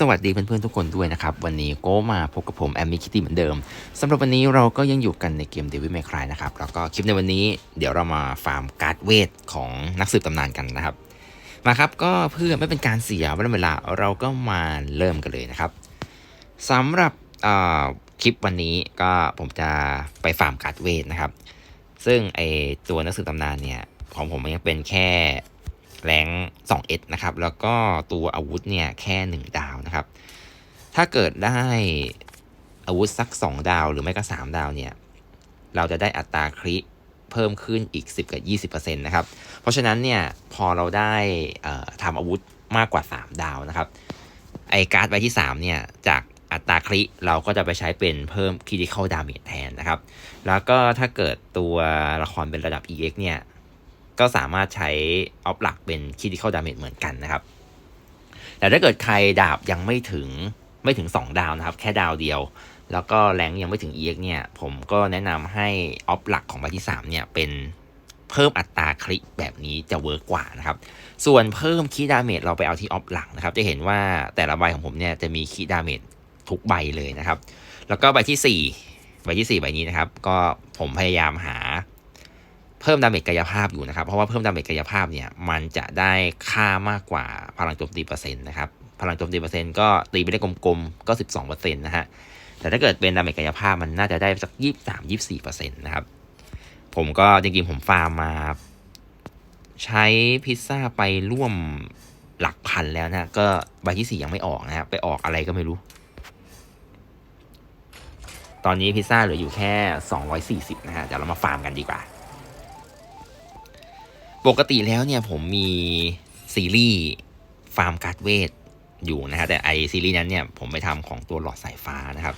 สวัสดีเพื่อนๆทุกคนด้วยนะครับ วันนี้ก็มาพบกับผมแอมมี่คิตตี้เหมือนเดิมสำหรับวันนี้เราก็ยังอยู่กันในเกมเดวิด m ม c ค y นะครับ แล้วก็คลิปในวันนี้เดี๋ยวเรามาฟาร์มการ์ดเวทของนักสืบตำนานกันนะครับ มาครับก็เพื่อไม่เป็นการเสียเวลาเราก็มาเริ่มกันเลยนะครับสำหรับคลิปวันนี้ก็ผมจะไปฟาร์มการ์ดเวทนะครับ ซึ่งไอตัวนักสืบตำนานเนี่ยของผมมันยังเป็นแค่ แรง 2S นะครับ แล้วก็ตัวอาวุธเนี่ยแค่ 1 ดาวนะครับ ถ้าเกิดได้อาวุธสัก 2 ดาว หรือไม่ก็ 3 ดาวเนี่ย เราจะได้อัตราคริเพิ่มขึ้นอีก 10 กับ 20%นะครับ เพราะฉะนั้นเนี่ยพอเราได้ทำอาวุธมากกว่า 3 ดาวนะครับไอการ์ดใบที่ 3 เนี่ย จากอัตราคริเราก็จะไปใช้เป็นเพิ่ม critical damage แทนนะครับ แล้วก็ถ้าเกิดตัวละครเป็นระดับ EX เนี่ย ก็สามารถใช้ออฟหลักเป็น critical damage เหมือนกันนะครับ แต่ถ้าเกิดใครดาบยังไม่ถึงไม่ถึง 2 ดาวนะครับ แค่ดาวเดียว แล้วก็แรงยังไม่ถึง EX เนี่ย ผมก็แนะนำให้ออฟหลักของใบที่ 3 เนี่ยเป็นเพิ่มอัตราคลิกแบบนี้จะเวิร์กกว่านะครับ ส่วนเพิ่มคีดาเมจเราไปเอาที่ออฟหลักนะครับ จะเห็นว่าแต่ละใบของผมเนี่ยจะมีคีดาเมจทุกใบเลยนะครับ แล้วก็ใบที่ 4 ใบที่ 4 ใบนี้นะครับ ก็ผมพยายามหา พิ่มดาเมจกายภาพอยู่นะครับ เพราะว่าเพิ่มดาเมจกายภาพเนี่ยมันจะได้ค่ามากกว่าพลังโจมตีเปอร์เซ็นต์นะครับพลังโจมตีเปอร์เซ็นต์ก็ตีไปได้กลมๆก็ 12เปอร์เซ็นต์นะฮะแต่ถ้าเกิดเป็นดาเมจกายภาพมันน่าจะได้สักยี่สามยี่สี่เปอร์เซ็นต์นะครับผมก็จริงๆผมฟาร์มมา ใช้พิซซ่าไปร่วมหลักพันแล้วนะก็ใบที่สี่ยังไม่ออกนะครับไปออกอะไรก็ไม่รู้ ตอนนี้พิซซ่าเหลืออยู่แค่ 240 นะฮะเดี๋ยวเรามาฟาร์มกันดีกว่า ปกติแล้วเนี่ยผมมีซีรีส์ฟาร์มการ์ดเวทอยู่นะฮะแต่ไอซีรีส์นั้นเนี่ยผมไปทำของตัวหลอดสายฟ้านะครับ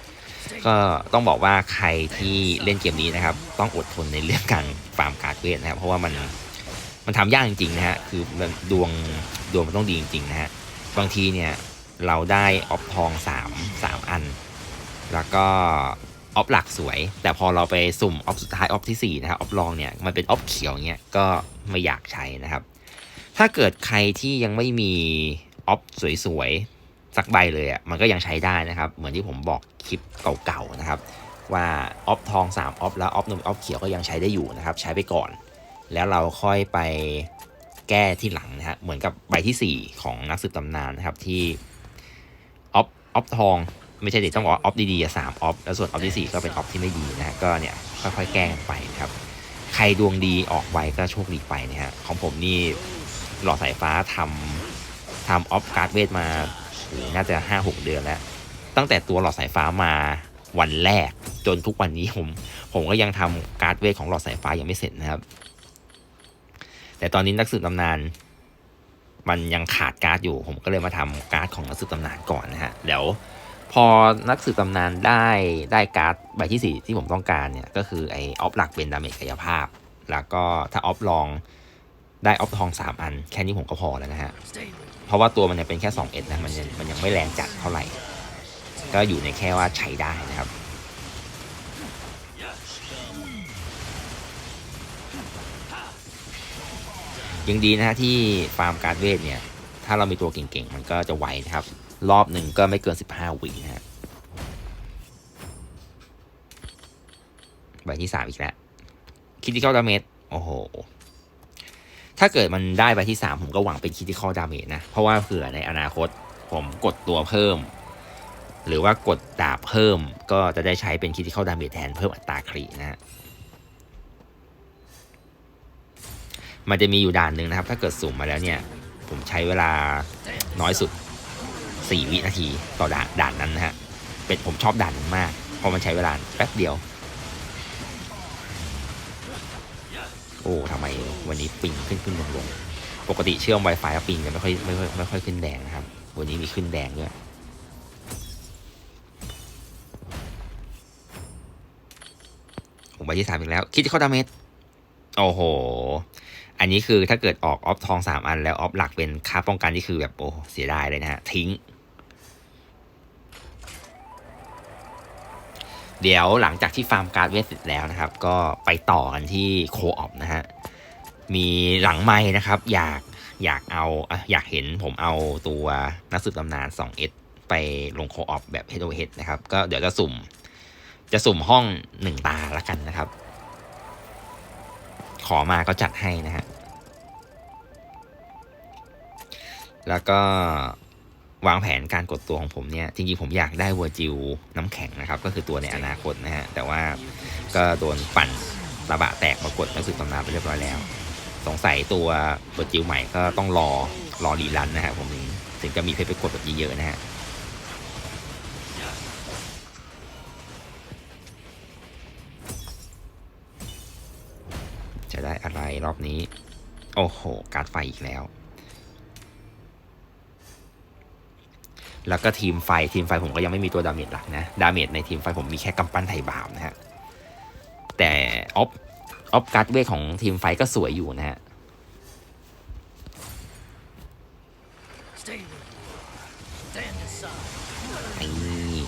ก็ต้องบอกว่าใครที่เล่นเกมนี้นะครับ ต้องอดทนในเรื่องการฟาร์มการ์ดเวทนะครับ เพราะว่ามันมันทำยากจริงๆนะฮะคือมันดวงดวงมันต้องดีจริงๆนะฮะบางทีเนี่ยเราได้ออฟทอง3 3 อัน แล้วก็ ออฟหลักสวย แต่พอเราไปสุ่มออฟสุดท้ายออฟที่4นะครับออฟรองเนี่ยมันเป็นออฟเขียวเงี้ยก็ไม่อยากใช้นะครับ ถ้าเกิดใครที่ยังไม่มีออฟสวยๆสักใบเลยอะ่ะมันก็ยังใช้ได้นะครับ เหมือนที่ผมบอกคลิปเก่าๆนะครับว่าออฟทอง3ออฟแล้วออฟนมออฟเขียวก็ยังใช้ได้อยู่นะครับ ใช้ไปก่อน แล้วเราค่อยไปแก้ที่หลังนะฮะเหมือนกับใบทีสี่4 ของนักสืบตำนานนะครับที่ออฟออฟทอง ไม่ใช่เด็กต้องบอกออฟดีๆสามออฟแล้วส่วนออฟที่สี่ก็เป็นออฟที่ไม่ดีนะฮะก็เนี่ยค่อยๆแก้กันไปครับ ใครดวงดีออกไวก็โชคดีไปนะฮะของผมนี่หลอดสายฟ้าทำทำออฟการ์ดเวทมาน่าจะห้าหกเดือนแล้ว ตั้งแต่ตัวหลอดสายฟ้ามาวันแรกจนทุกวันนี้ผม ผมก็ยังทำการ์ดเวทของหลอดสายฟ้ายังไม่เสร็จนะครับ แต่ตอนนี้นักสืบตำนาน มันยังขาดการ์ดอยู่ ผมก็เลยมาทำการ์ดของนักสืบตำนานก่อนนะฮะเดี๋ยว พอนักสืบตำนานได้ได้การ์ดใบที่ 4 ที่ผมต้องการเนี่ยก็คือไอออฟหลักเป็นดาเมจกายภาพ แล้วก็ถ้าออฟลองได้ออฟทอง 3 อัน แค่นี้ผมก็พอแล้วนะฮะ เพราะว่าตัวมันยังเป็นแค่2เอ็ดนะมันยังมันยังไม่แรงจัดเท่าไหร่ ก็อยู่ในแค่ว่าใช้ได้นะครับยังดีนะฮะที่ฟาร์มการ์ดเวทเนี่ย ถ้าเรามีตัวเก่งๆ มันก็จะไวนะครับ รอบหนึ่งก็ไม่เกิน 15 วินะฮะใบที่สามอีกแล้วคิติคอลดาเมจโอ้โห ถ้าเกิดมันได้ใบที่สามผมก็หวังเป็นคิติคอลดาเมจนะ เพราะว่าเผื่อในอนาคตผมกดตัวเพิ่ม หรือว่ากดดาบเพิ่ม ก็จะได้ใช้เป็นคิติคอลดาเมจแทนเพิ่มอัตราครีนะฮะมันจะมีอยู่ด่านหนึ่งนะครับ ถ้าเกิดสุ่มมาแล้วเนี่ย ผมใช้เวลาน้อยสุด 4 วินาทีต่อด่านด่านนั้นนะฮะ เป็นผมชอบด่านนั้นมากเพราะมันใช้เวลาแป๊บเดียว โอ้ทำไมวันนี้ปิงขึ้นขึ้นลงลงปกติเชื่อม Wi-Fi แล้วปิงจะไม่ค่อยไม่ค่อยไม่ค่อยขึ้นแดงนะครับ วันนี้มีขึ้นแดงด้วยผมไปที่สามอีกแล้ว คิดเข้าดาเมจโอ้โห อันนี้คือถ้าเกิดออกออฟทองสามอันแล้วออฟหลักเป็นค่าป้องกันนี่คือแบบโอ้เสียดายเลยนะฮะทิ้ง เดี๋ยวหลังจากที่ฟาร์มการ์ดเวทเสร็จแล้วนะครับ ก็ไปต่อกันที่โคออปนะฮะ มีหลังไม้นะครับ อยากอยากเอาอะอยากเห็นผมเอาตัวนักสืบตำนาน 2S ไปลงโคออฟแบบ head to head นะครับ ก็เดี๋ยวจะสุ่ม จะสุ่มห้องหนึ่งตาละกันนะครับ ขอมาก็จัดให้นะฮะ แล้วก็ วางแผนการกดตัวของผมเนี่ยจริงๆผมอยากได้วัวจิวน้ำแข็งนะครับ ก็คือตัวในอนาคตนะฮะแต่ว่าก็โดนปั่นระบะแตกมากดหนังสือตำนานไปเรียบร้อยแล้ว สงสัยตัววัวจิวใหม่ก็ต้องรอรอรีรันนะฮะผมถึงถึงจะมีเพชรไปกดแบบเยอะๆนะฮะจะได้อะไรรอบนี้ โอ้โห การไฟอีกแล้ว แล้วก็ทีมไฟทีมไฟผมก็ยังไม่มีตัวดาเมจหลักนะดาเมจในทีมไฟผมมีแค่กำปั้นไทยบาปนะฮะแต่ออฟออฟการ์ดเวทของทีมไฟก็สวยอยู่นะฮะนี่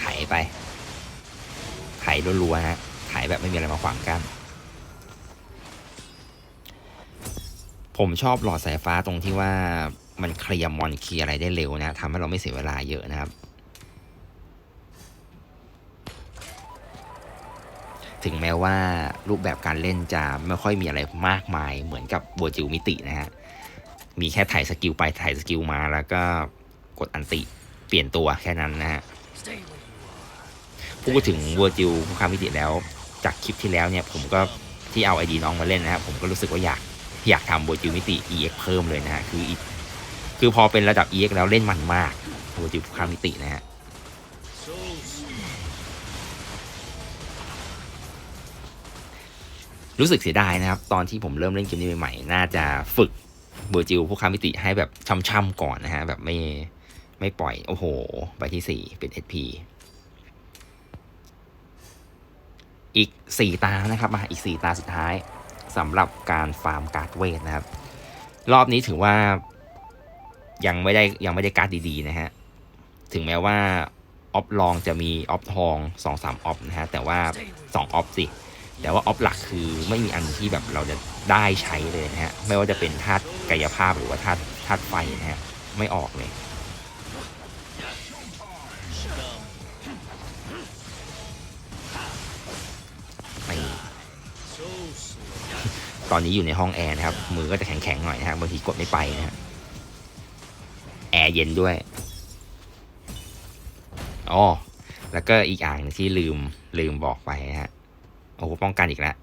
ไถไป ไถรัวๆฮะไถแบบไม่มีอะไรมาขวางกั้น ผมชอบหลอดสายฟ้าตรงที่ว่ามันเคลียร์มอนเคลียร์อะไรได้เร็วนะทำให้เราไม่เสียเวลาเยอะนะครับ ถึงแม้ว่ารูปแบบการเล่นจะไม่ค่อยมีอะไรมากมายเหมือนกับโบจิวมิตินะฮะ มีแค่ถ่ายสกิลไปถ่ายสกิลมาแล้วก็กดอันติเปลี่ยนตัวแค่นั้นนะฮะพูดถึงเวจิวคุคามมิติแล้ว จากคลิปที่แล้วเนี่ยผมก็ที่เอาไอดีน้องมาเล่นนะครับผมก็รู้สึกว่าอยาก อยากทำเวจิวมิติ EX เพิ่มเลยนะฮะคืออีคือพอเป็นระดับ EX แล้วเล่นมันมากเวจิวคุกคามมิตินะฮะรู้สึกเสียดายนะครับ ตอนที่ผมเริ่มเล่นเกมนี้ใหม่ๆน่าจะฝึกเบอร์จิลพวกคามิติให้แบบช่ำๆก่อนนะฮะ แบบไม่ไม่ปล่อย โอ้โหใบที่สี่เป็น SP อีกสี่ตานะครับ มาอีกสี่ตาสุดท้าย สำหรับการฟาร์มการ์ดเวทนะครับ รอบนี้ถือว่ายังไม่ได้ยังไม่ได้การ์ดดีๆนะฮะ ถึงแม้ว่าออฟลองจะมีออฟทองสองสามออฟนะฮะ แต่ว่าสองออฟสิ แต่ว่าออฟหลักคือไม่มีอันที่แบบเราจะได้ใช้เลยนะฮะ ไม่ว่าจะเป็นธาตุกายภาพหรือว่าธาตุธาตุไฟนะฮะ ไม่ออกเลย ตอนนี้อยู่ในห้องแอร์นะครับ มือก็จะแข็งๆหน่อยนะฮะบบางทีกดไม่ไปนะฮะแอร์เย็นด้วยอ๋อแล้วก็อีกอย่างที่ลืมลืมบอกไปนะฮะโอ้ป้องกันอีกแล้ว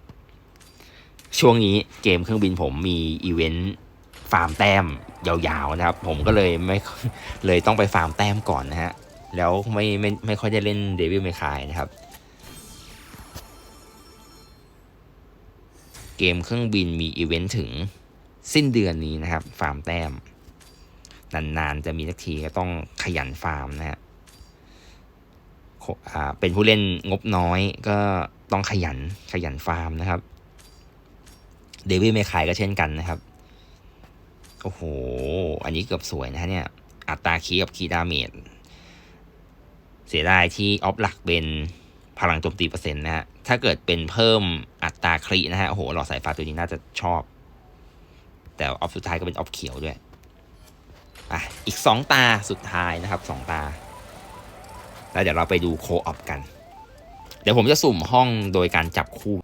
ช่วงนี้เกมเครื่องบินผมมีอีเวนต์ฟาร์มแต้มยาวๆนะครับ ผมก็เลยไม่เลยต้องไปฟาร์มแต้มก่อนนะฮะแล้วไม่ไม่ไม่ค่อยได้เล่นเดวิลเมคายนะครับ เกมเครื่องบินมีอีเวนต์ถึงสิ้นเดือนนี้นะครับ ฟาร์มแต้ม นานๆ จะมีสักทีก็ต้องขยันฟาร์มนะฮะโคอ่าเป็นผู้เล่นงบน้อยก็ต้องขยันขยันฟาร์มนะครับเดวิดเมคายก็เช่นกันนะครับ โอ้โห อันนี้เกือบสวยนะเนี่ย อัตราคีกับคีดาเมจเสียดายที่ออฟหลักเป็น พลังโจมตีเปอร์เซ็นต์นะฮะ ถ้าเกิดเป็นเพิ่มอัตราครีนะฮะ โอ้โห หลอดสายฟ้าตัวนี้น่าจะชอบ แต่ออฟสุดท้ายก็เป็นออฟเขียวด้วย อะ อีกสองตาสุดท้ายนะครับสองตา แล้วเดี๋ยวเราไปดูโคออปกัน เดี๋ยวผมจะสุ่มห้องโดยการจับคู่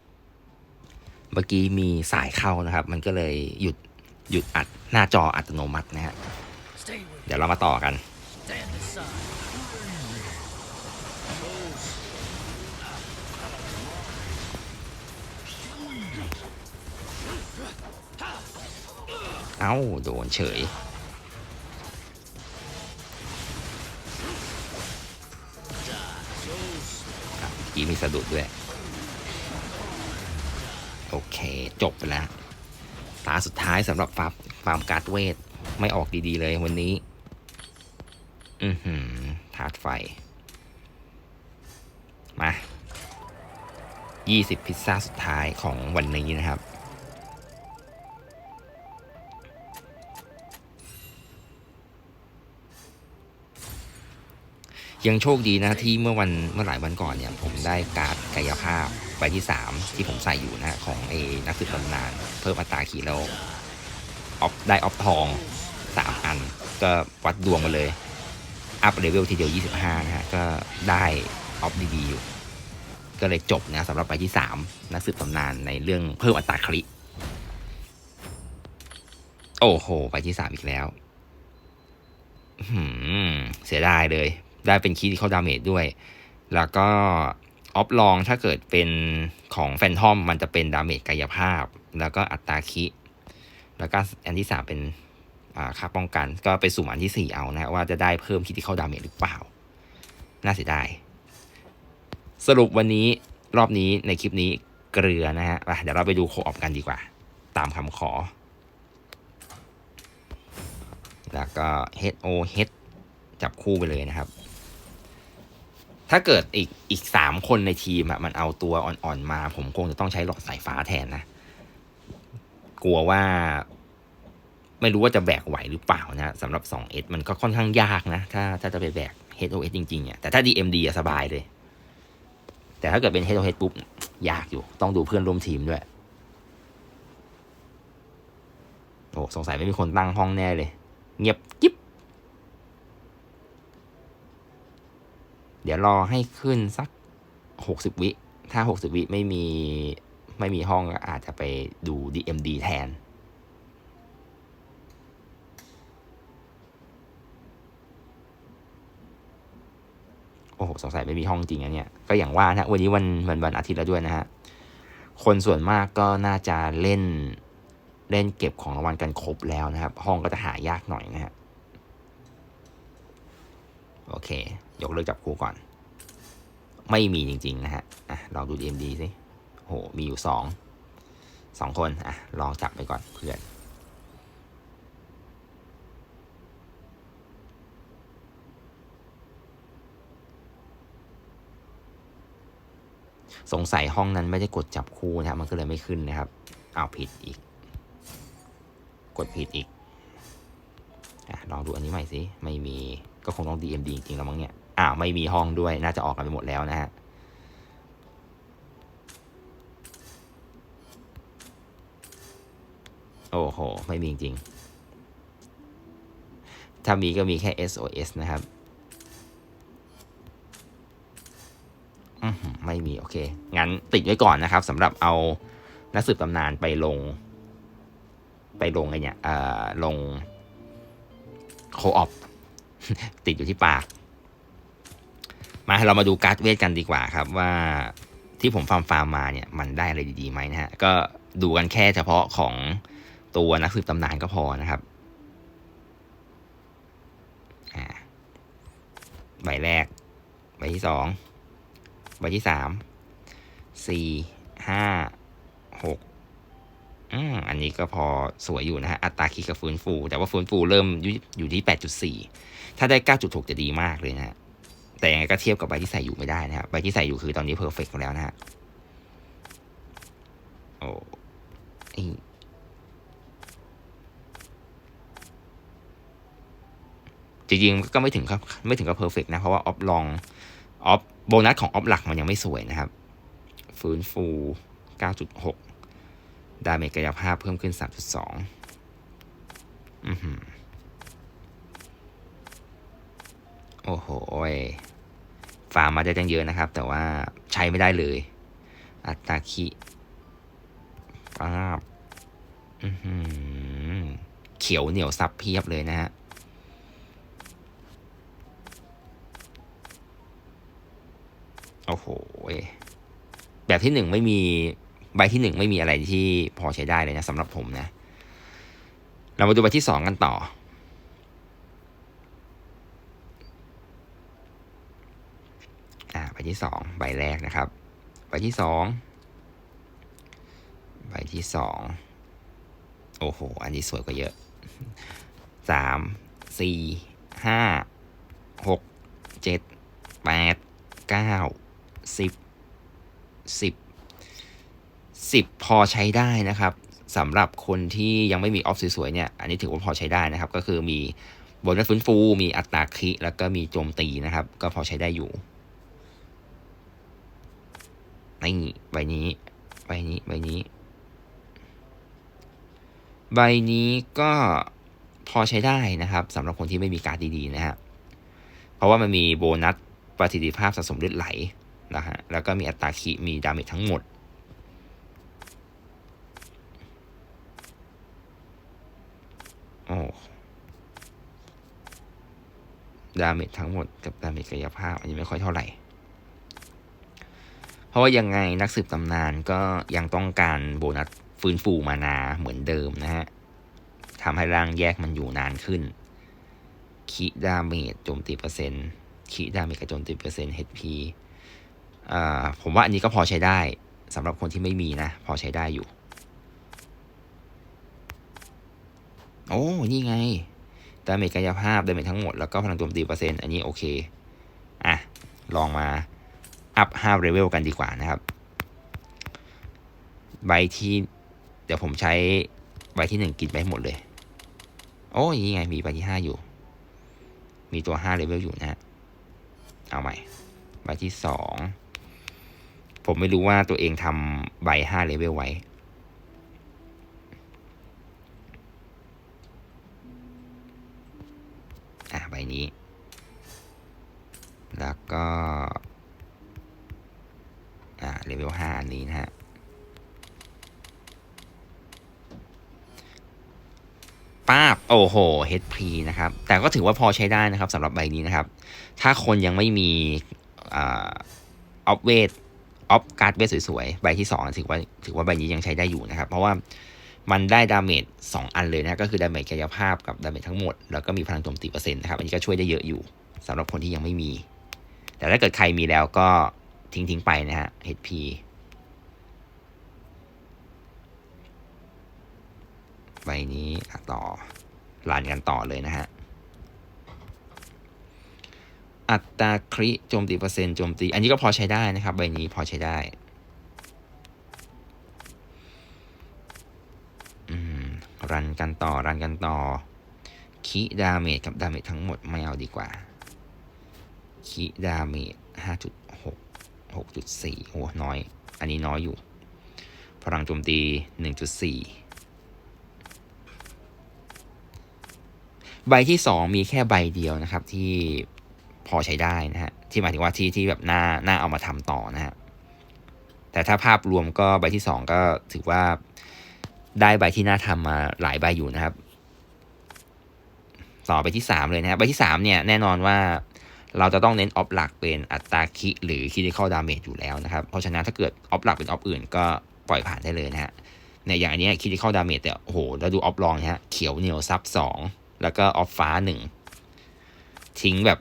เมื่อกี้มีสายเข้านะครับ มันก็เลยหยุดหยุดอัดหน้าจออัตโนมัตินะฮะ เดี๋ยวเรามาต่อกัน เอ้า โดนเฉย อีมีสะดุดด้วย โอเค จบไปแล้วตาสุดท้ายสำหรับฟาร์มฟาร์มการ์ดเวท ไม่ออกดีๆเลยวันนี้ อือหือถาดไฟ มา 20 พิซซ่าสุดท้ายของวันนี้นะครับ ยังโชคดีนะที่เมื่อวันเมื่อหลายวันก่อนเนี่ยผมได้การ์ดกายภาพใบที่สามที่ผมใส่อยู่นะของไอ้นักสืบตำนาน เพิ่มอัตราขีแล้วออฟได้ออฟทองสามอัน ก็วัดดวงมาเลย อัพเลเวลทีเดียว 25 นะฮะ ก็ได้ออฟดีๆอยู่ ก็เลยจบนะสำหรับใบที่ 3 นักสืบตำนานในเรื่องเพิ่มอัตราคลิโอ้โห ใบที่ 3 อีกแล้วเสียดายเลย ได้เป็นคีที่เขาดาเมจด้วย แล้วก็ออฟลองถ้าเกิดเป็นของแฟนทอมมันจะเป็นดาเมจกายภาพ แล้วก็อัตราคิแล้วก็อันที่สามเป็นอ่าค่าป้องกันก็ไปสุ่มอันที่สี่เอานะว่าจะได้เพิ่มคิที่เข้าดาเมจหรือเปล่า น่าเสียดาย สรุปวันนี้รอบนี้ในคลิปนี้เกลือนะฮะไปเดี๋ยวเราไปดูโคออฟกันดีกว่า ตามคำขอ แล้วก็ head o head จับคู่ไปเลยนะครับ ถ้าเกิดอีกอีกสามคนในทีมอะมันเอาตัวอ่อนๆมา ผมคงจะต้องใช้หลอดสายฟ้าแทนนะ กลัวว่า ไม่รู้ว่าจะแบกไหวหรือเปล่านะสำหรับ 2S มันก็ค่อนข้างยากนะ ถ้าถ้าจะไปแบก HOS จริงๆเนี่ยแต่ถ้า DMD อะสบายเลย แต่ถ้าเกิดเป็น HOS ปุ๊บ ยากอยู่ ต้องดูเพื่อนร่วมทีมด้วย โอ้สงสัยไม่มีคนตั้งห้องแน่เลย เงียบกิ๊บ เดี๋ยวรอให้ขึ้นสักหกสิบวิ ถ้าหกสิบวิไม่มีไม่มีห้องก็อาจจะไปดู DMD แทน โอ้โห สงสัยไม่มีห้องจริงอะเนี่ย ก็อย่างว่านะวันนี้วันวันวันอาทิตย์แล้วด้วยนะฮะ คนส่วนมากก็น่าจะเล่นเล่นเก็บของรางวัลกันครบแล้วนะครับ ห้องก็จะหายากหน่อยนะฮะ โอเค ยกเลิกจับคู่ก่อน ไม่มีจริง ๆ นะฮะอะลองดู DMD สิโห มีอยู่สองสองคนอะลองจับไปก่อนเพื่อน สงสัยห้องนั้นไม่ได้กดจับคู่นะครับมันก็เลยไม่ขึ้นนะครับเอาผิดอีก กดผิดอีกอะลองดูอันนี้ใหม่สิ ไม่มี ก็คงต้อง DMD จริงๆแล้วมั้งเนี่ย อ้าว ไม่มีห้องด้วย น่าจะออกกันไปหมดแล้วนะฮะ โอ้โห ไม่มีจริง ถ้ามีก็มีแค่ SOS นะครับอื้อหือไม่มี โอเค งั้นติดไว้ก่อนนะครับสำหรับเอานักสืบตำนานไปลง ไปลงไอเนี่ย เอ่อ ลงโคออฟ ติดอยู่ที่ปาก มาเรามาดูการ์ดเวทกันดีกว่าครับว่าที่ผมฟาร์มฟาร์มมาเนี่ยมันได้อะไรดีๆไหมนะฮะ ก็ดูกันแค่เฉพาะของตัวนักสืบตำนานก็พอนะครับใบแรก ใบที่สองใบที่สามสี่ห้าหกอืมอันนี้ก็พอสวยอยู่นะฮะ อัตราคิดกับฟื้นฟู แต่ว่าฟื้นฟูเริ่มอยู่ที่แปดจุดสี่ ถ้าได้เก้าจุดหกจะดีมากเลยนะฮะ แต่ยังไงก็เทียบกับใบที่ใส่อยู่ไม่ได้นะครับ ใบที่ใส่อยู่คือตอนนี้เพอร์เฟกต์แล้วนะฮะ โอ้ไอจริงๆก็ไม่ถึงครับไม่ถึงกับเพอร์เฟกนะ เพราะว่าออฟลองออฟโบนัสของออฟหลักมันยังไม่สวยนะครับ ฟื้นฟู 9.6 ดาเมจกายภาพเพิ่มขึ้น 3.2 อือหือ โอ้โหฟาร์มมาได้ตั้งเยอะนะครับ แต่ว่าใช้ไม่ได้เลย อัตาคิป้าบอือหือเขียวเหนียวซับเพียบเลยนะฮะโอ้โห แบบที่หนึ่งไม่มีใบที่หนึ่งไม่มีอะไรที่พอใช้ได้เลยนะสำหรับผมนะ เรามาดูใบที่สองกันต่อ อ่าใบที่สองใบแรกนะครับ ใบที่สองใบที่สองโอ้โห อันนี้สวยกว่าเยอะสามสี่ห้าหกเจ็ดแปดเก้าสิบสิบสิบพอใช้ได้นะครับสำหรับคนที่ยังไม่มีออฟสวยๆเนี่ย อันนี้ถือว่าพอใช้ได้นะครับ ก็คือมีโบนัสฟื้นฟู มีอัตราคิ แล้วก็มีโจมตีนะครับ ก็พอใช้ได้อยู่ นี่ใบนี้ใบนี้ใบนี้ ใบนี้ก็พอใช้ได้นะครับสำหรับคนที่ไม่มีการ์ดดีๆนะฮะเพราะว่ามันมีโบนัสประสิทธิภาพสะสมเลือดไหลนะฮะแล้วก็มีอัตราคีมีดาเมจทั้งหมดโอ้ดาเมจทั้งหมดกับดาเมจกายภาพ อันนี้ไม่ค่อยเท่าไหร่ ราะว่ายังไงนักสืบตำนานก็ยังต้องการโบนัสฟื้นฟูมานาเหมือนเดิมนะฮะทำให้ร่างแยกมันอยู่นานขึ้นคีดาเมจโจมตีเปอร์เซ็นต์คีดาเมจกับโจมตีเปอร์เซ็นต์ HP อ่าผมว่าอันนี้ก็พอใช้ได้สำหรับคนที่ไม่มีนะ พอใช้ได้อยู่ โอ้ นี่ไง ดาเมจกายภาพ ดาเมจทั้งหมด แล้วก็พลังโจมตีเปอร์เซ็นต์ อันนี้โอเค อะ ลองมา อัพ5เลเวลกันดีกว่านะครับ ใบที่เดี๋ยวผมใช้ใบที่หนึ่งกินไปให้หมดเลย โอ้ยนี่ไงมีใบที่ห้าอยู่ มีตัวห้าเลเวลอยู่นะฮะเอาใหม่ ใบที่สองผมไม่รู้ว่าตัวเองทำใบห้าเลเวลไว้อะใบนี้ แล้วก็ ห้าอันนี้นะฮะป้าบโอ้โห HP นะครับ แต่ก็ถือว่าพอใช้ได้นะครับสำหรับใบนี้นะครับ ถ้าคนยังไม่มีออฟเวทออฟการ์ดเวทสวยๆ ใบที่ 2 ถือว่าถือว่าใบนี้ยังใช้ได้อยู่นะครับ เพราะว่ามันได้ดาเมจ2อันเลยนะ ก็คือดาเมจกายภาพกับดาเมจทั้งหมด แล้วก็มีพลังโจมตีเปอร์เซ็นต์นะครับ อันนี้ก็ช่วยได้เยอะอยู่สำหรับคนที่ยังไม่มี แต่ถ้าเกิดใครมีแล้วก็ทิ้งทิ้งๆไปนะฮะ HP ใบนี้ต่อลานกันต่อเลยนะฮะ อัตราคริโจมตีเปอร์เซ็นต์โจมตี อันนี้ก็พอใช้ได้นะครับ ใบนี้พอใช้ได้อืมรันกันต่อรันกันต่อ คิดาเมจกับดาเมจทั้งหมดไม่เอาดีกว่า คิดาเมจห้าจุดหกหกจุดสี่โอ้น้อย อันนี้น้อยอยู่ พลังโจมตีหนึ่งจุดสี่ ใบที่สองมีแค่ใบเดียวนะครับ ที่พอใช้ได้นะฮะที่หมายถึงว่าที่ที่แบบน่าน่าเอามาทำต่อนะฮะแต่ถ้าภาพรวมก็ใบที่สองก็ถือว่าได้ใบที่น่าทำมาหลายใบอยู่นะครับ ต่อไปที่สามเลยนะครับใบที่สามเนี่ยแน่นอนว่าเราจะต้องเน้นออฟหลักเป็นอัตราคิหรือคิดิคอลดาเมจอยู่แล้วนะครับ เพราะฉะนั้นถ้าเกิดออฟหลักเป็นออฟอื่นก็ปล่อยผ่านได้เลยนะฮะเนี่ยอย่างอันนี้คิดิคอลดาเมจแต่โอ้โหแล้วดูออฟลองนะฮะเขียวเหนียวซับสอง แล้วก็ออฟฟ้าหนึ่งทิ้งแบบ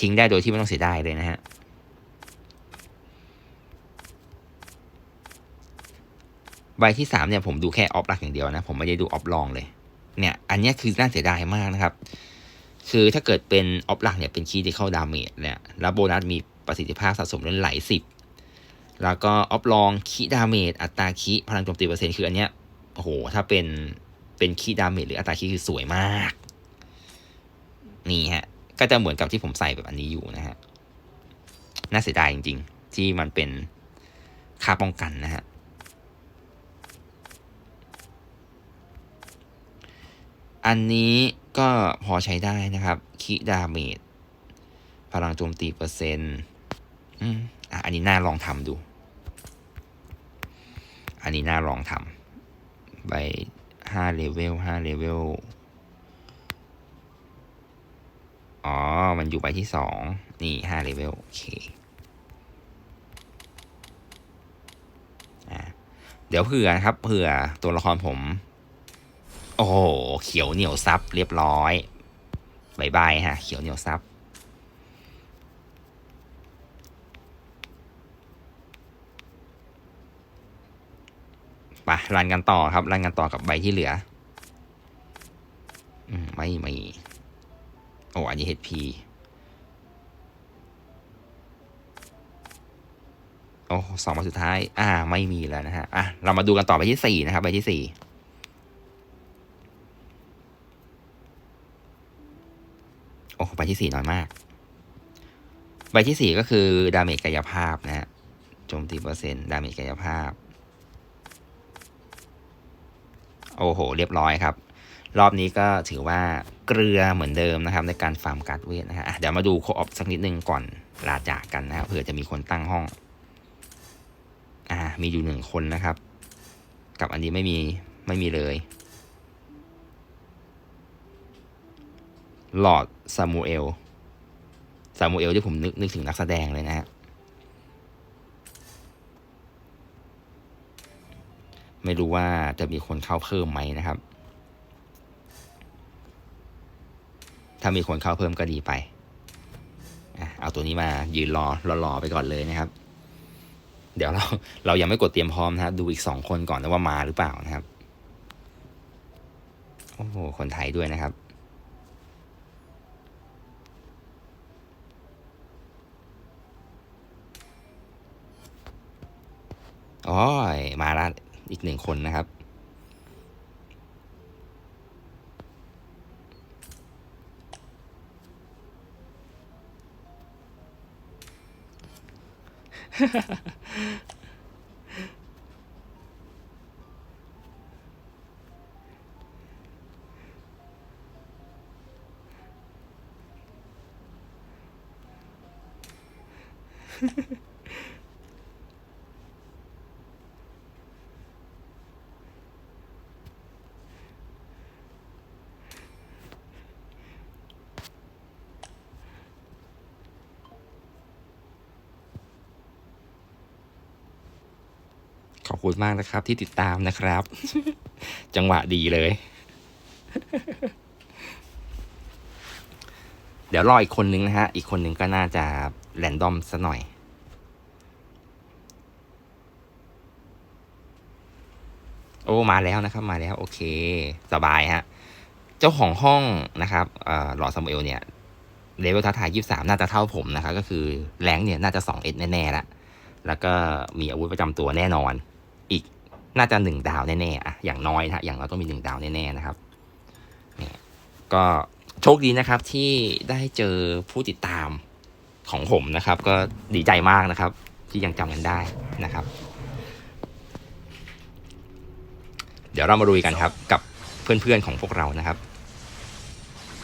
ทิ้งได้โดยที่ไม่ต้องเสียดายเลยนะฮะใบที่สามเนี่ยผมดูแค่ออฟหลักอย่างเดียวนะ ผมไม่ได้ดูออฟลองเลย เนี่ยอันนี้คือน่าเสียดายมากนะครับ คือถ้าเกิดเป็นออฟหลักเนี่ยเป็นคีย์ที่เข้าดาเมจเนี่ยแล้วโบนัสมีประสิทธิภาพสะสมเล่นไหลสิบแล้วก็ออฟลองคีดาเมจอัตราคีพลังโจมตีเปอร์เซ็นต์คืออันเนี้ยโอ้โหถ้าเป็น เป็นคีดาเมจหรืออัตราคีคือสวยมาก นี่ฮะ ก็จะเหมือนกับที่ผมใส่แบบอันนี้อยู่นะฮะ น่าเสียดายจริง ๆ ที่มันเป็นค่าป้องกันนะฮะอันนี้ก็พอใช้ได้นะครับ คิดาเมจพลังโจมตีเปอร์เซ็นต์อะอันนี้น่าลองทำดู อันนี้น่าลองทำใบ ห้าเลเวลห้าเลเวล อ๋อ มันอยู่ใบที่สองนี่ห้าเลเวล โอเคเดี๋ยวเผื่อนะครับ เผื่อตัวละครผม โอ้โห เขียวเหนียวซับเรียบร้อยบายบายฮะ เขียวเหนียวซับ ไปรันกันต่อครับ รันกันต่อกับใบที่เหลือ อืมไม่ไม่โอ้อันนี้ HP โอ้สองใบสุดท้าย อ่า ไม่มีแล้วนะฮะ อะ เรามาดูกันต่อไปที่สี่นะครับใบที่สี่โอ้ใบที่สี่น้อยมาก ใบที่สี่ก็คือดาเมจกายภาพนะฮะ โจมตีเปอร์เซ็นต์ดาเมจกายภาพ โอ้โห เรียบร้อยครับ รอบนี้ก็ถือว่าเกลือเหมือนเดิมนะครับ ในการฟาร์มการ์ดเวทนะฮะเดี๋ยวมาดูโคออฟสักนิดนึงก่อนลาจากกันนะครับเผื่อจะมีคนตั้งห้อง อ่า มีอยู่หนึ่งคนนะครับ กับอันนี้ไม่มีไม่มีเลยหลอดซามูเอลซามูเอลที่ผมนึกนึกถึงนักแสดงเลยนะฮะ ไม่รู้ว่าจะมีคนเข้าเพิ่มไหมนะครับ ถ้ามีคนเข้าเพิ่มก็ดีไปเอาตัวนี้มายืนรอรอไปก่อนเลยนะครับ เดี๋ยวเราเรายังไม่กดเตรียมพร้อมนะครับ ดูอีกสองคนก่อนนะว่ามาหรือเปล่านะครับโอ้โหคนไทยด้วยนะครับอ้ยมาแล้ว อีกหนึ่งคนนะครับขอบ คุณมากนะครับ ที่ติดตามนะครับ จังหวะดีเลย เดี๋ยวรออีกคนนึงนะฮะ อีกคนนึงก็น่าจะแรนดอมซะหน่อยโอ้มาแล้วนะครับมาแล้วโอเค สบายฮะ เจ้าของห้องนะครับเอ่อหลอดซามูเอลเนี่ยเลเวลท้าทายยี่สามน่าจะเท่าผมนะครับ ก็คือแรงเนี่ยน่าจะสองเอ็ดแน่ๆละแล้วก็มีอาวุธประจำตัวแน่นอน น่าจะหนึ่งดาวแน่ๆอะอย่างน้อยนะอย่างเราต้องมีหนึ่งดาวแน่ๆนะครับเนี่ยก็โชคดีนะครับที่ได้เจอผู้ติดตามของผมนะครับ ก็ดีใจมากนะครับ ที่ยังจำกันได้นะครับ เดี๋ยวเรามาดูกันครับ กับเพื่อนๆของพวกเรานะครับ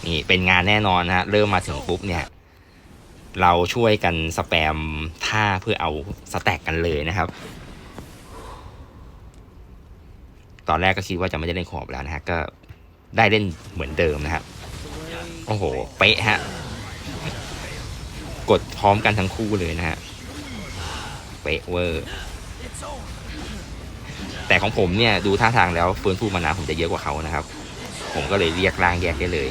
นี่เป็นงานแน่นอนนะฮะเริ่มมาถึงปุ๊บเนี่ย เราช่วยกันสแปมท่าเพื่อเอาสแต็กกันเลยนะครับ ตอนแรกก็คิดว่าจะไม่ได้เล่นขอบแล้วนะฮะ ก็ได้เล่นเหมือนเดิมนะครับ โอ้โห เป๊ะฮะ กดพร้อมกันทั้งคู่เลยนะฮะ เป๊ะเวอร์ แต่ของผมเนี่ย ดูท่าทางแล้วฟื้นฟูมานาผมจะเยอะกว่าเขานะครับ ผมก็เลยเรียกร่างแยกได้เลย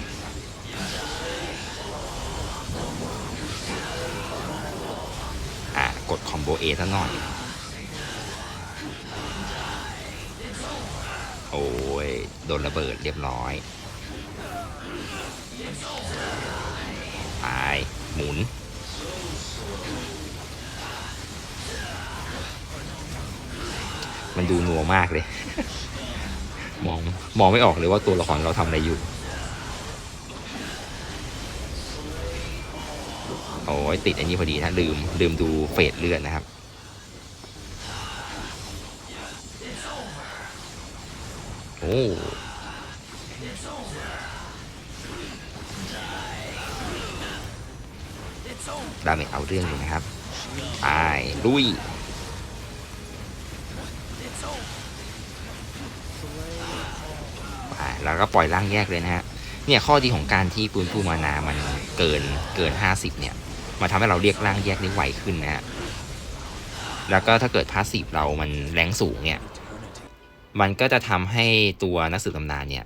อะกดคอมโบเอซะหน่อย โอ้ย โดนระเบิดเรียบร้อย ตาย หมุน มันดูนัวมากเลย มองมองไม่ออกเลยว่าตัวละครเราทำอะไรอยู่ โอ้ยติดอันนี้พอดีนะลืมลืมดูเฟสเลือดนะครับ อ้ดาเมจเอาเรื่องอยู่นะครับไปลุยไปแล้วก็ปล่อยร่างแยกเลยนะฮะ เนี่ยข้อดีของการที่ปืนผู้มานา มันเกินเกิน 50 เนี่ยมันทำให้เราเรียกร่างแยกได้ไวขึ้นนะฮะ แล้วก็ถ้าเกิดพาสซีฟเรามันแรงสูงเนี่ย มันก็จะทำให้ตัวนักสืบตำนานเนี่ย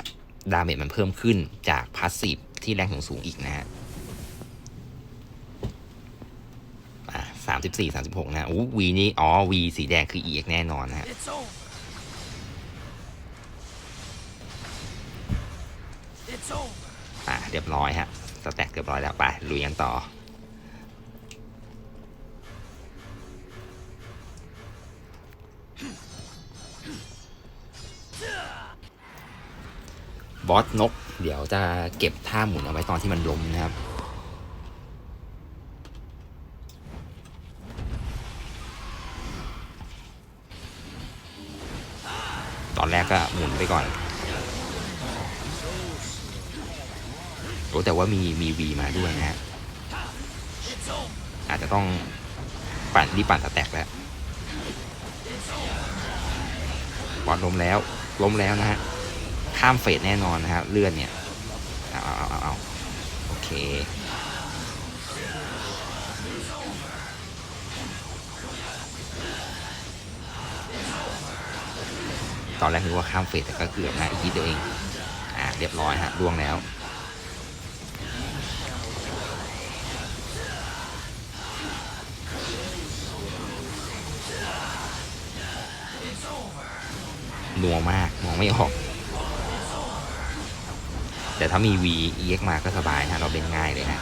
ดาเมจมันเพิ่มขึ้นจากพาสซีฟที่แรงสูงๆอีกนะฮะสามสิบสี่สามสิบหกนะอู้วีนี่อ๋อวีสีแดงคือ EX แน่นอนนะฮะ It's over. It's over. อะ เรียบร้อยฮะ สแต็กเรียบร้อยแล้ว ไป ลุยกันต่อ บอสนก เดี๋ยวจะเก็บท่าหมุนเอาไว้ตอนที่มันล้มนะครับตอนแรกก็หมุนไปก่อนโอ้แต่ว่ามีมีวีมาด้วยนะฮะ อาจจะต้องปั่นรีปั่นตะแตกแล้วบอลล้มแล้วล้มแล้วนะฮะ ข้ามเฟสแน่นอนนะฮะเลื่อนเนี่ยเอาเอาเอาเอาโอเคตอนแรกนึกว่าข้ามเฟสแต่ก็เกือบนะอีกทีเดียวเอง อ่า เรียบร้อยฮะล่วงแล้วนัวมาก มองไม่ออก แต่ถ้ามี V EX มาก็สบายนะเราเล่นง่ายเลยนะ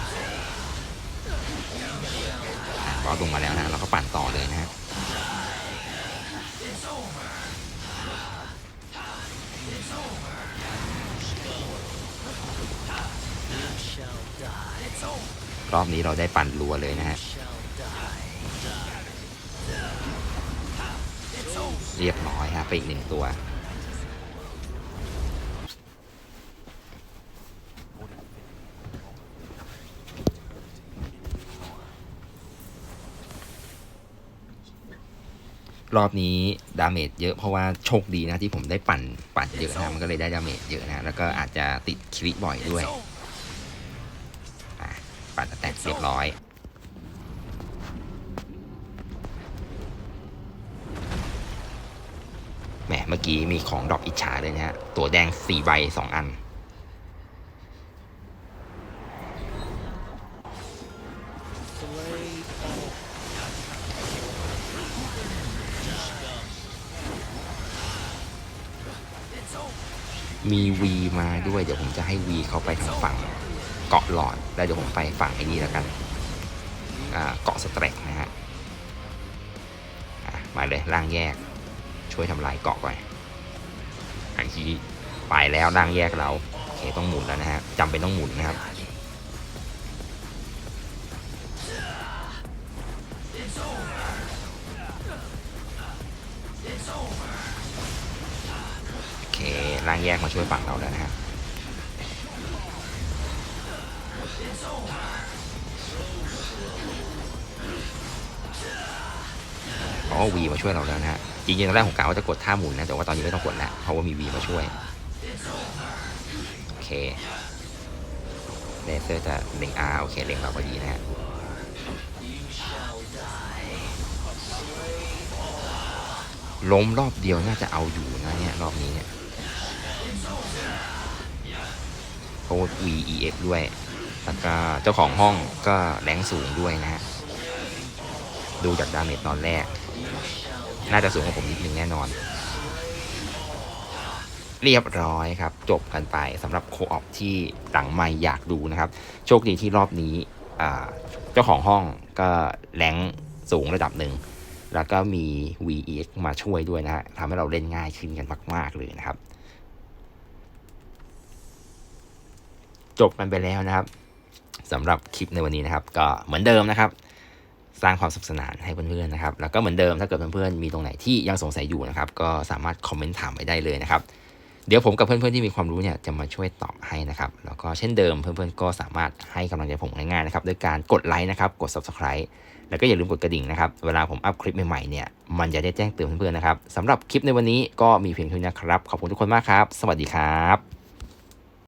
อะบอสลงมาแล้วนะเราก็ปั่นต่อเลยนะฮะรอบนี้เราได้ปั่นรัวเลยนะฮะ เรียบร้อยฮะไปอีกหนึ่งตัว รอบนี้ดาเมจเยอะเพราะว่าโชคดีนะที่ผมได้ปั่นปั่นเยอะนะมันก็เลยได้ดาเมจเยอะนะ แล้วก็อาจจะติดคลิบ่อยด้วย ปั่นแตทเรียบร้อย แหมเมื่อกี้มีของดรอปอิจฉาเลยนะฮะ ตัวแดงสี่ใบสองอัน มีวีมาด้วยเดี๋ยวผมจะให้วีเขาไปทางฝั่งเกาะหลอดแล้วเดี๋ยวผมไปฝั่งไอ้นี่แล้วกันเกาะสเตรกนะฮะมาเลยล่างแยก ช่วยทำลายเกาะก่อนอันที่ไปแล้วล่างแยกเราโอเคต้องหมุนแล้วนะฮะจำเป็นต้องหมุนนะครับ ล่างแยกมาช่วยฝั่งเราแล้วนะฮะอ๋อวีมาช่วยเราแล้วนะฮะจริงๆตอนแรกผมกะว่าจะกดท่าหมุนนะแต่ว่าตอนนี้ไม่ต้องกดแล้วเพราะว่ามีวีมาช่วยโอเคเลเซอร์จะเล็งอาโอเคเล็งเราพอดีนะฮะล้มรอบเดียวน่าจะเอาอยู่นะเนี่ยรอบนี้เนี่ย เพราะว่า VEX ด้วย แล้วก็เจ้าของห้องก็แรงสูงด้วยนะฮะ ดูจากดาเมจตอนแรก น่าจะสูงกว่าผมนิดนึงแน่นอน เรียบร้อยครับ จบกันไปสำหรับโคออปที่หลังไม่อยากดูนะครับ โชคดีที่รอบนี้เจ้าของห้องก็แรงสูงระดับหนึ่งแล้วก็มี VEX มาช่วยด้วยนะฮะทำให้เราเล่นง่ายขึ้นกันมาก ๆ เลยนะครับ จบกันไปแล้วนะครับสำหรับคลิปในวันนี้นะครับ ก็เหมือนเดิมนะครับ สร้างความสนุกสนานให้เพื่อนๆนะครับ แล้วก็เหมือนเดิมถ้าเกิดเพื่อนๆมีตรงไหนที่ยังสงสัยอยู่นะครับ ก็สามารถคอมเมนต์ถามไว้ได้เลยนะครับ เดี๋ยวผมกับเพื่อนๆที่มีความรู้เนี่ยจะมาช่วยตอบให้นะครับ แล้วก็เช่นเดิมเพื่อนๆก็สามารถให้กำลังใจผมง่ายๆนะครับด้วยการกดไลค์นะครับกด subscribe แล้วก็อย่าลืมกดกระดิ่งนะครับ เวลาผมอัพคลิปใหม่ๆเนี่ย มันจะได้แจ้งเตือนเพื่อนๆนะครับ สำหรับคลิปในวันนี้ก็มีเพียงเท่านี้นะครับ ขอบคุณทุกคนมากครับ สวัสดีครับ